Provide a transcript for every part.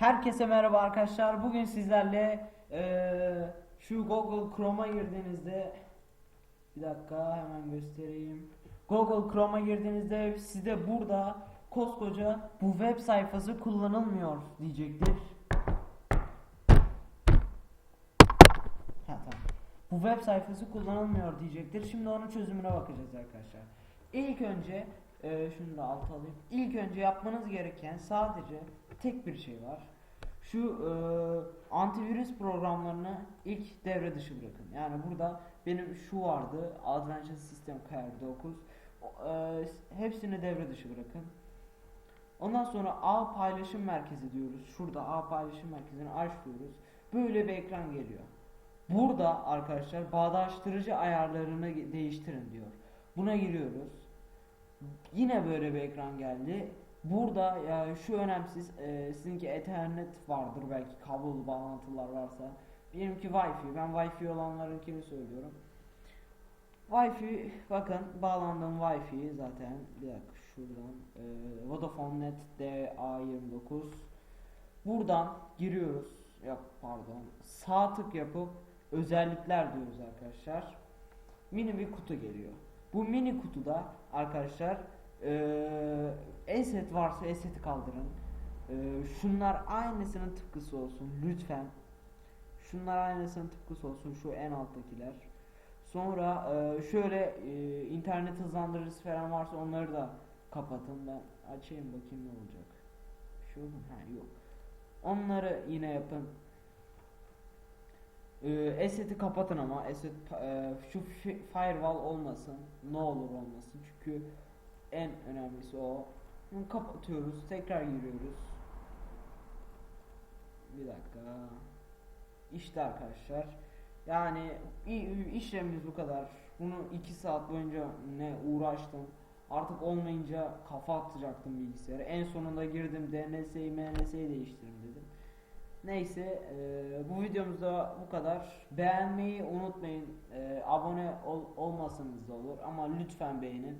Herkese merhaba arkadaşlar. Bugün sizlerle eee, şu Google Chrome'a girdiğinizde bir dakika hemen göstereyim. Google Chrome'a girdiğinizde size burada koskoca bu web sayfası kullanılmıyor diyecektir. Ha tamam. Bu web sayfası kullanılmıyor diyecektir. Şimdi onun çözümüne bakacağız arkadaşlar. İlk önce e, şunu da alt alayım. İlk önce yapmanız gereken sadece tek bir şey var. Şu e, antivirüs programlarını ilk devre dışı bırakın. Yani burada benim şu vardı. Advanced System Care 9. O, e, hepsini devre dışı bırakın. Ondan sonra A paylaşım merkezi diyoruz. Şurada A paylaşım merkezini açıyoruz. Böyle bir ekran geliyor. Burada arkadaşlar bağdaştırıcı ayarlarını değiştirin diyor. Buna giriyoruz. Yine böyle bir ekran geldi. Burada ya şu önemsiz e, sizinki ethernet vardır belki kablolu bağlantılar varsa. Benimki Wi-Fi. Ben Wi-Fi olanlarınkini söylüyorum. Wi-Fi bakın bağlandığım Wi-Fi zaten bir dakika şuradan e, Vodafone Net DA29 buradan giriyoruz. Yok pardon. Sağ tık yapıp özellikler diyoruz arkadaşlar. Mini bir kutu geliyor. Bu mini kutuda arkadaşlar eee eset varsa eseti kaldırın. Eee, şunlar aynısının tıpkısı olsun lütfen. Şunlar aynısının tıpkısı olsun şu en alttakiler. Sonra eee, şöyle eee, internet hızlandırıcısı falan varsa onları da kapatın. Ben açayım bakayım ne olacak. Şu mu? Ha yok. Onları yine yapın. Ee, Asset'i kapatın ama asset e, şu fi- firewall olmasın. Ne olur olmasın. Çünkü en önemlisi o. Bunu kapatıyoruz. Tekrar giriyoruz. Bir dakika. İşte arkadaşlar. Yani işlemimiz bu kadar. Bunu 2 saat boyunca ne uğraştım. Artık olmayınca kafa atacaktım bilgisayara. En sonunda girdim DNS'yi MNS'yi değiştirdim dedim. Neyse eee, bu videomuzda bu kadar. Beğenmeyi unutmayın. Eee, abone ol, olmasanız da olur ama lütfen beğenin.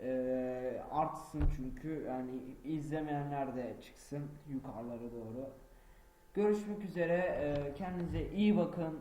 Eee, artsın çünkü yani izlemeyenler de çıksın yukarılara doğru. Görüşmek üzere. Eee, kendinize iyi bakın.